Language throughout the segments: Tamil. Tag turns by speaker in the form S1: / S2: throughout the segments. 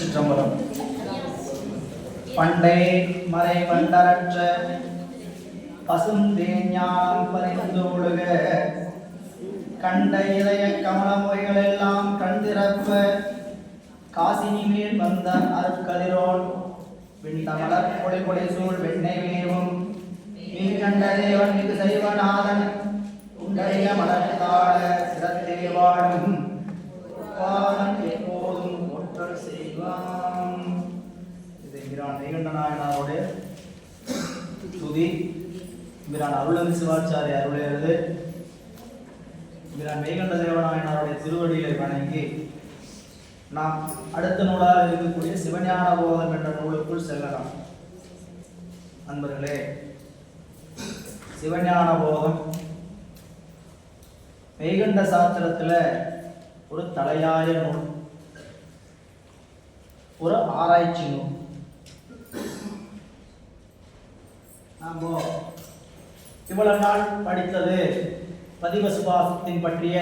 S1: திருச்சிற்றம்பலம் பண்டை மறை பண்டரற்ற பசுந்தேஞானம் பறிந்து ஒழுக. கண்ட இளைய கமல மொழிகள் எல்லாம் கண்டிரப்ப காசினி மேல் வந்த அருட்கதிரோன் விண்தமலர் பொடி பொடி சூழ் வெண்ணை மேவும் நீ கண்ட தேவன் மிகு செய்வநாதன் உண்டறிய மலர்த்தாழ சிறத்தே வாழும். பாதம் எப்போ ஒற்றல் செய்வாம் இது இங்கிரான் வைகண்ட துதி. இங்கிரான் அருளன் சிவாச்சாரிய அருளையது இங்கிரான் மெய்கண்ட தேவநாயனாருடைய திருவடிகளை வணங்கி நாம் அடுத்த நூலாக இருக்கக்கூடிய சிவஞான போதம் என்ற நூலுக்குள் செல்லலாம். நண்பர்களே சிவஞான போதம் மெய்கண்ட சாஸ்திரத்தில் ஒரு தலையாய நூல். ஒரு ஆராய்ச்சி நூல் நாம இவ்வளவு நாள் படித்தது பதிவசுபாசத்தின் பற்றிய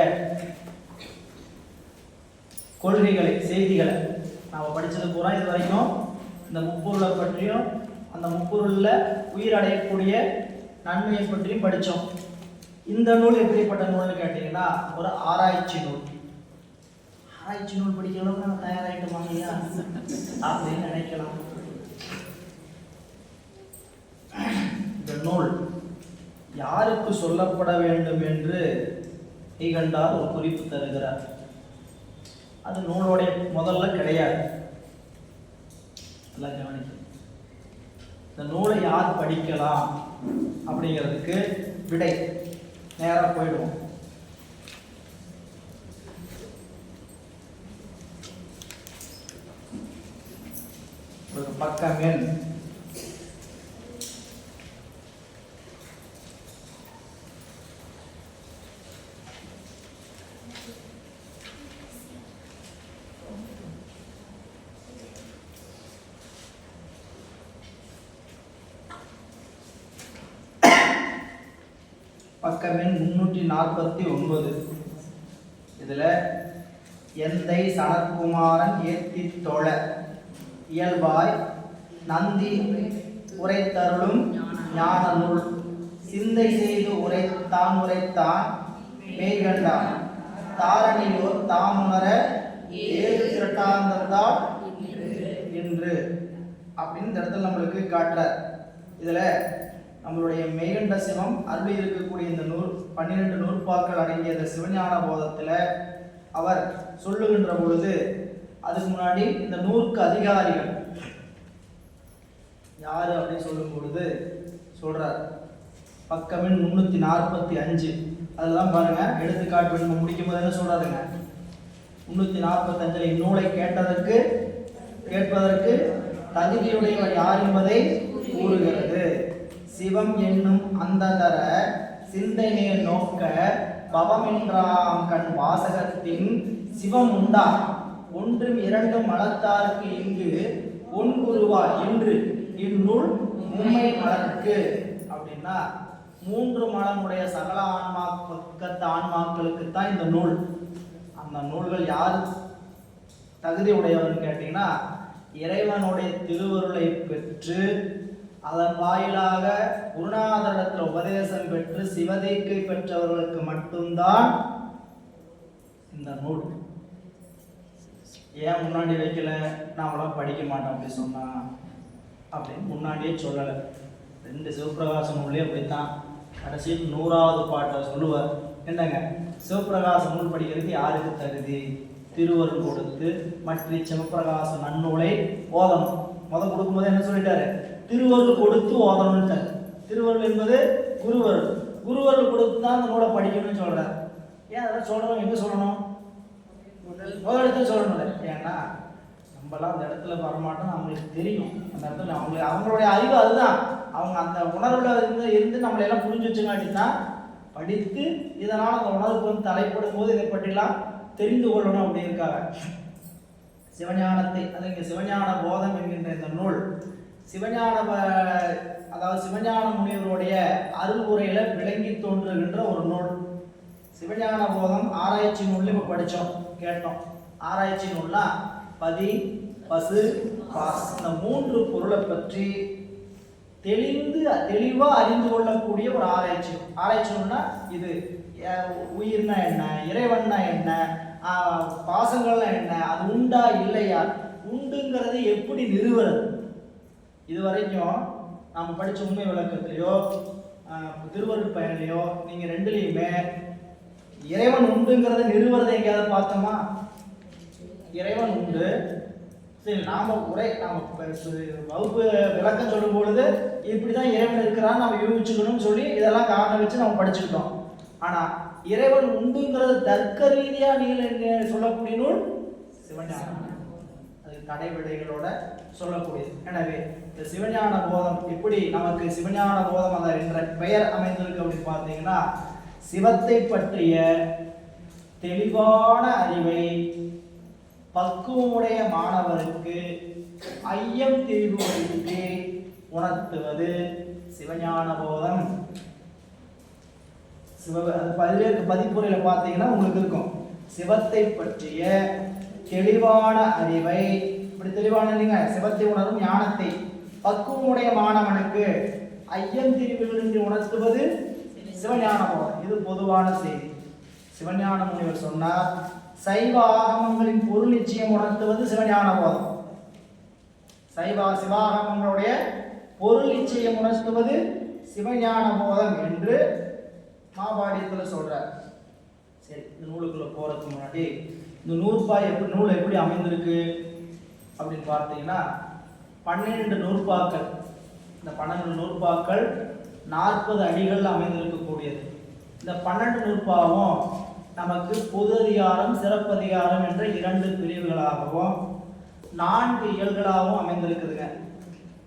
S1: கொள்கைகளை செய்திகளை நாம் படித்தது பூரா இது வரைக்கும் இந்த முப்பொருளை பற்றியும் அந்த முப்பொருளில் உயிரடையக்கூடிய நன்மையை பற்றியும் படித்தோம் இந்த நூல் எப்படிப்பட்ட நூல்னு கேட்டிங்கன்னா ஒரு ஆராய்ச்சி நூல். ஆராய்ச்சி நூல் படிக்கிற அளவுக்கு நம்ம தயாராகிட்டோமா இல்லையா அப்படின்னு நினைக்கலாம். இந்த நூல் யாருக்கு சொல்லப்பட வேண்டும் என்று ஈகண்டார் ஒரு குறிப்பு தருகிறார். அது நூலோடைய முதல்ல கிடையாது. நல்லா கவனிக்க இந்த நூலை யார் படிக்கலாம் அப்படிங்கிறதுக்கு விடை நேராக போயிடுவோம் ஒரு பக்கம் எண் பக்கம் எண் முன்னூற்றி நாற்பத்தி ஒன்பது. இதில் எந்தை சனத்குமாரன் ஏத்தி தோழ இயல்பாய் நந்தி உரைத்தருளும் ஞான நூல் சிந்தை செய்து உரைத்தான் உரைத்தான் மேய்கண்டான் தாரணியோர் தாமுணர ஏழு திரட்டாந்தந்தால் என்று அப்படின்னு இந்த இடத்துல நம்மளுக்கு காட்டுறார். இதில் நம்மளுடைய மெய்கண்ட சிவம் அருளி இருக்கக்கூடிய இந்த நூல் பன்னிரெண்டு நூற்பாக்கள் அடங்கிய இந்த சிவஞான போதத்தில் அவர் சொல்லுகின்ற பொழுது அதுக்கு முன்னாடி இந்த நூறுக்கு அதிகாரிகள். யாரு அப்படின்னு சொல்லும் பொழுது சொல்றார். பக்கமின் முன்னூத்தி நாற்பத்தி அஞ்சு. அதெல்லாம் பாருங்க எடுத்துக்காட்டு நம்ம முடிக்கும் போது என்ன சொல்றாருங்க? முன்னூத்தி நாற்பத்தி இந்நூலை கேட்டதற்கு கேட்பதற்கு தகுதியுடையவர் யார் என்பதை கூறுகிறது. சிவம் என்னும் அந்ததர சிந்தனையை நோக்க பவமென்றாம் கண் வாசகத்தின் சிவம் உண்டா? ஒன்றும் இரண்டும் மலத்தாருக்கு இங்கு ஒன் குருவா என்று. இந்நூல் உண்மை மலருக்கு அப்படின்னா மூன்று மலமுடைய சகல ஆன்மா பக்கத்து ஆன்மாக்களுக்கு தான் இந்த நூல். அந்த நூல்கள் யார்? தகுதி உடையவன் கேட்டீங்கன்னா இறைவனுடைய திருவருளை பெற்று அதன் வாயிலாக குருநாதரிடத்தில் உபதேசம் பெற்று சிவதேக்கை பெற்றவர்களுக்கு மட்டும்தான் இந்த நூல். ஏன் முன்னாடி வைக்கல? நாமெல்லாம் படிக்க மாட்டோம் அப்படி சொன்னான் அப்படின்னு முன்னாடியே சொல்லலை. ரெண்டு சிவபிரகாசம் உள்ளே போய்த்தான் கடைசியில் நூறாவது பாட்டை சொல்லுவார். என்னங்க? சிவபிரகாசம் நூல் படிக்கிறதுக்கு யாருக்கு தகுதி? திருவருள் கொடுத்து மற்ற சிவபிரகாச நன்னூலை ஓதணும். முத கொடுக்கும்போது என்ன சொல்லிட்டாரு? திருவருள் கொடுத்து ஓதணும்ட்டார் திருவருள் என்பது குருவருள். குருவருள் கொடுத்து தான் அந்த நூலை படிக்கணும்னு சொல்கிறார் ஏன் அதெல்லாம் சொல்கிறோம் எங்கே சொல்லணும்? முதல் இடத்துல சொல்லணும்ல. ஏன்னா நம்மலாம் அந்த இடத்துல வரமாட்டோம் அவங்களுக்கு தெரியும். அந்த இடத்துல அவங்க அவங்களுடைய அறிவு அதுதான். அவங்க அந்த உணர்வில் இருந்து இருந்து நம்மளை எல்லாம் புரிஞ்சு வச்சுங்காட்டி தான் படித்து இதனால் அந்த உணர்வுக்கு வந்து தலைப்படும் போது இதை பற்றிலாம் தெரிந்து கொள்ளணும் அப்படிங்கிறக்காக சிவஞானத்தை அது இங்கே சிவஞான போதம் என்கின்ற இந்த நூல் சிவஞான அதாவது சிவஞான முனிவருடைய அருள்வுரையில விளங்கி தோன்றுகின்ற ஒரு நூல். சிவஞான போதம் ஆராய்ச்சி நூலில் இப்போ படித்தோம் கேட்டோம். ஆராய்ச்சி நூல்னா பதி பசு பாஸ். இந்த மூன்று பொருளை பற்றி தெளிந்து தெளிவாக அறிந்து கொள்ளக்கூடிய ஒரு ஆராய்ச்சி. ஆராய்ச்சி நூல்னா இது உயிர்னா என்ன இறைவன்னா என்ன பாசங்கள்னா என்ன அது உண்டா இல்லையா? உண்டுங்கிறது எப்படி நிறுவுறது? இது வரைக்கும் நம்ம படித்த உண்மை விளக்கத்திலையோ திருவருள் பயனிலையோ நீங்கள் ரெண்டுலேயுமே இறைவன் உண்டுங்கிறத நிறுவுறதை எங்கேயாவது பார்த்தோமா? இறைவன் உண்டு. சரி நாம உரை நாம வகுப்பு விளக்கம் சொல்லும் பொழுது இப்படிதான் இறைவன் இருக்கிறான்னு நம்ம யூகிச்சுக்கணும்னு சொல்லி இதெல்லாம் காரணம் வச்சு நம்ம படிச்சுக்கிட்டோம். ஆனா இறைவன் உண்டுங்கிறது தர்க்க ரீதியா நீங்கள் சொல்லக்கூடிய நூல் சிவஞானம். அது கடைவிடைகளோட சொல்லக்கூடியது. எனவே இந்த சிவஞான போதம் எப்படி நமக்கு சிவஞான போதம் அந்த என்ற பெயர் அமைந்திருக்கு அப்படின்னு பார்த்தீங்கன்னா சிவத்தை பற்றிய தெளிவான அறிவை பக்குவமுடைய மாணவருக்கு ஐயம் தீர்வுகளுக்கு உணர்த்துவது சிவஞான போதம். சிவ அது பதிப்புரையில் பார்த்தீங்கன்னா உங்களுக்கு இருக்கும். சிவத்தை பற்றிய தெளிவான அறிவை இப்படி தெளிவான இல்லைங்க சிவத்தை உணரும் ஞானத்தை பக்குவமுடைய மாணவனுக்கு ஐயம் திரிவுகளின்றி உணர்த்துவது சிவஞானமோ? இது பொதுவான செய்தி. சிவஞான முனிவர் சொன்னார் சைவ ஆகமங்களின் பொருள் நிச்சயம் உணர்த்துவது சிவஞான போதம் சைவ சிவாகமங்களுடைய பொருள் நிச்சயம் உணர்த்துவது சிவஞான போதம் என்று மாபாடியத்தில் சொல்றார். சரி இந்த நூலுக்குள்ள போறதுக்கு முன்னாடி இந்த நூற்பா எப்படி நூல் எப்படி அமைந்திருக்கு அப்படின்னு பார்த்தீங்கன்னா பன்னிரெண்டு நூற்பாக்கள் இந்த பன்னெண்டு நூற்பாக்கள் நாற்பது அடிகள் அமைந்திருக்கக்கூடியது. இந்த பன்னெண்டு நூற்பாவும் நமக்கு பொது அதிகாரம் சிறப்பதிகாரம் என்ற இரண்டு பிரிவுகளாகவும் நான்கு இயல்களாகவும் அமைந்திருக்குதுங்க.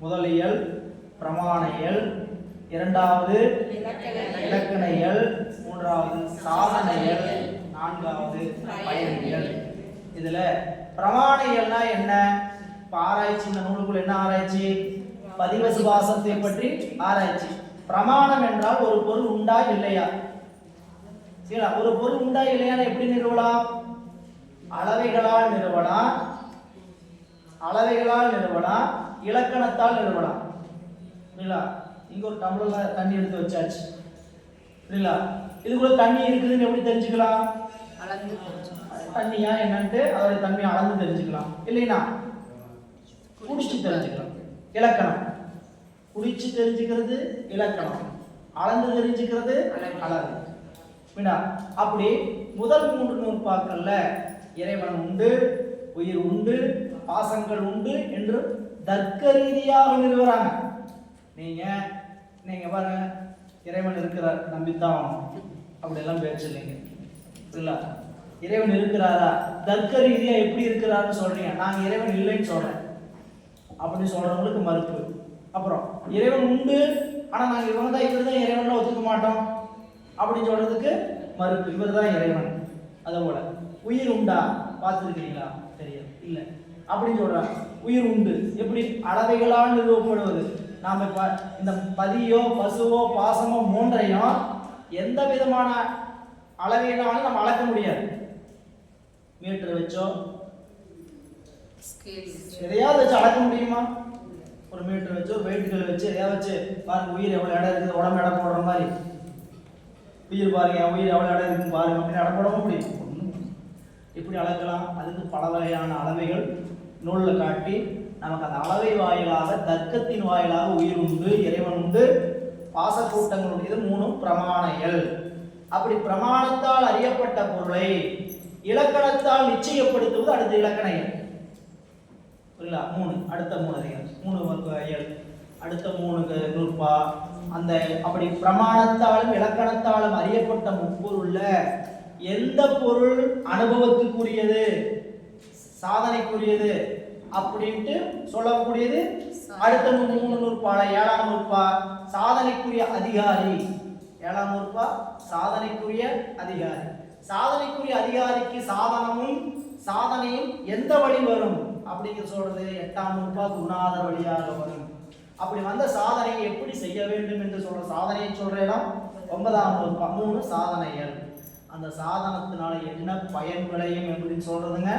S1: முதல் இயல் பிரமாண இயல். இரண்டாவது இலக்கண இயல். மூன்றாவது சாதன இயல். நான்காவது பயனியல் இதுல பிரமாண இயல்னா என்ன? இப்போ ஆராய்ச்சி இந்த நூலுக்குள் என்ன ஆராய்ச்சி? பதிவ சுபாசத்தை பற்றி ஆராய்ச்சி. பிரமாணம் என்றால் ஒரு பொருள் உண்டா இல்லையா? சரிங்களா ஒரு பொருள் உண்டா இல்லையான்னு எப்படி நிறுவலாம்? அளவைகளால் நிறுவலாம். அளவைகளால் நிறுவலாம். இலக்கணத்தால் நிறுவலாம். சரிங்களா இங்க ஒரு டம்ளர்ல தண்ணி எடுத்து வச்சாச்சு. சரிங்களா இதுக்குள்ள தண்ணி இருக்குதுன்னு எப்படி தெரிஞ்சுக்கலாம்?
S2: அளந்து
S1: தண்ணியா என்னன்ட்டு அதோட தன்மையை அளந்து தெரிஞ்சுக்கலாம். இல்லைனா குடிச்சு தெரிஞ்சுக்கலாம். இலக்கணம். குடிச்சு தெரிஞ்சுக்கிறது இலக்கணம். அளந்து தெரிஞ்சுக்கிறது அளவு. விடா அப்படி முதல் மூன்று நூற்பாக்கள்ல இறைவன் உண்டு உயிர் உண்டு பாசங்கள் உண்டு என்று தர்க்க ரீதியாக நிறுவுறாங்க. நீங்க நீங்க பாருங்க இறைவன் இருக்கிறார் நம்பித்தான். அப்படியெல்லாம் பேச்சு இல்லைங்க. இல்ல இறைவன் இருக்கிறாரா? தர்க்க ரீதியா எப்படி இருக்கிறாருன்னு சொல்றீங்க. நாங்க இறைவன் இல்லைன்னு சொல்றேன். அப்படின்னு சொல்றவங்களுக்கு மறுப்பு. அப்புறம் இறைவன் உண்டு. ஆனா நாங்க இவங்க தான் இவர் தான் இறைவன்ல ஒத்துக்க மாட்டோம். அப்படின்னு சொல்றதுக்கு மறுப்பு. இவர் தான் இறைவன். அதே போல. உயிர் உண்டா? பார்த்துருக்கீங்களா தெரியாது. இல்ல. அப்படின்னு சொல்றாங்க. உயிர் உண்டு. எப்படி? அளவைகளால் நிறுவப்படுவது. நாம இப்ப இந்த பதியோ பசுவோ பாசமோ மூன்றையும் எந்த விதமான அளவையினாலும் நம்ம அளக்க முடியாது. மீட்டர் வச்சோ. எதையாவது வச்சு அளக்க முடியுமா? ஒரு மீட்டர் வச்சு ஒரு வெயிட்டுகள் வச்சு எதையாவது வச்சு பாருங்க உயிர் எவ்வளோ இடம் இருக்குது உடம்பு இடம் போடுற மாதிரி. உயிர் பாருங்க என் உயிர் எவ்வளோ இடம் இருக்குன்னு பாருங்க அப்படின்னு இடம் போட முடியும். இப்படி அளக்கலாம். அதுக்கு பல வகையான அளவைகள் நூலில் காட்டி நமக்கு அந்த அளவை வாயிலாக தர்க்கத்தின் வாயிலாக உயிர் உண்டு இறைவன் உண்டு பாசக்கூட்டங்கள் உண்டு இது மூணும் பிரமாணைகள் அப்படி பிரமாணத்தால் அறியப்பட்ட பொருளை இலக்கணத்தால் நிச்சயப்படுத்துவது அடுத்த இலக்கண எண் புரியல மூணு அடுத்த மூணு மூணு வர்க்க இயல் அடுத்த மூணு நூற்பா. அந்த அப்படி பிரமாணத்தாலும் இலக்கணத்தாலும் அறியப்பட்ட முப்பொருள்ல எந்த பொருள் அனுபவத்துக்குரியது? சாதனைக்குரியது? அப்படின்ட்டு சொல்லக்கூடியது அடுத்த மூணு நூற்பால ஏழாம் நூற்பா. சாதனைக்குரிய அதிகாரி. ஏழாம் நூற்பா சாதனைக்குரிய அதிகாரி. சாதனைக்குரிய அதிகாரிக்கு சாதனமும் சாதனையும் எந்த வழி வரும்? அப்படிங்கிற சொல்றது எட்டாம் நூற்பா குணாதார வழியாக வரும். அப்படி வந்த சாதனையை எப்படி செய்ய வேண்டும் என்று சொல்ற சாதனையை சொல்ற ஒன்பதாம் நூற்பா மூணு சாதனைகள். அந்த சாதனத்தினால என்ன பயன் விளையும் அப்படின்னு சொல்றதுங்க?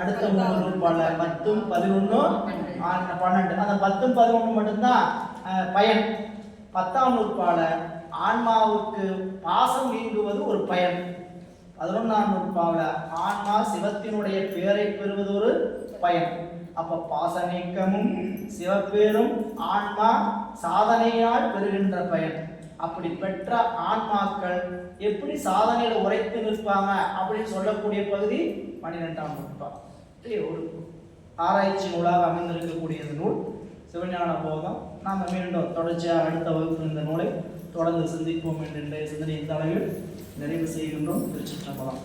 S1: அடுத்த மூணு நூற்பால பத்தும் பதினொன்னும் பன்னெண்டு. அந்த பத்தும் பதினொன்று மட்டும்தான் பயன். பத்தாம் நூற்பால ஆன்மாவுக்கு பாசம் நீங்குவது ஒரு பயன். பதினொன்றாம் நூற்பாவில ஆன்மா சிவத்தினுடைய பேரை பெறுவது ஒரு பயன். அப்ப பாச நீக்கமும் சிவப்பேரும் ஆன்மா சாதனையால் பெறுகின்ற பயன். அப்படி பெற்ற ஆன்மாக்கள் எப்படி சாதனையில உரைத்து நிற்பாங்க அப்படின்னு சொல்லக்கூடிய பகுதி பன்னிரெண்டாம் நூற்பா. ஒரு ஆராய்ச்சி நூலாக அமைந்திருக்கக்கூடிய இந்த நூல். சிவஞான போதம் நாம் மீண்டும் தொடர்ச்சியாக அடுத்த வகுப்பு இந்த நூலை தொடர்ந்து சிந்திப்போம் என்ற இன்றைய சிந்தனை இந்த அளவில் நிறைவு செய்கின்றோம். திருச்சிற்றம்பலம்.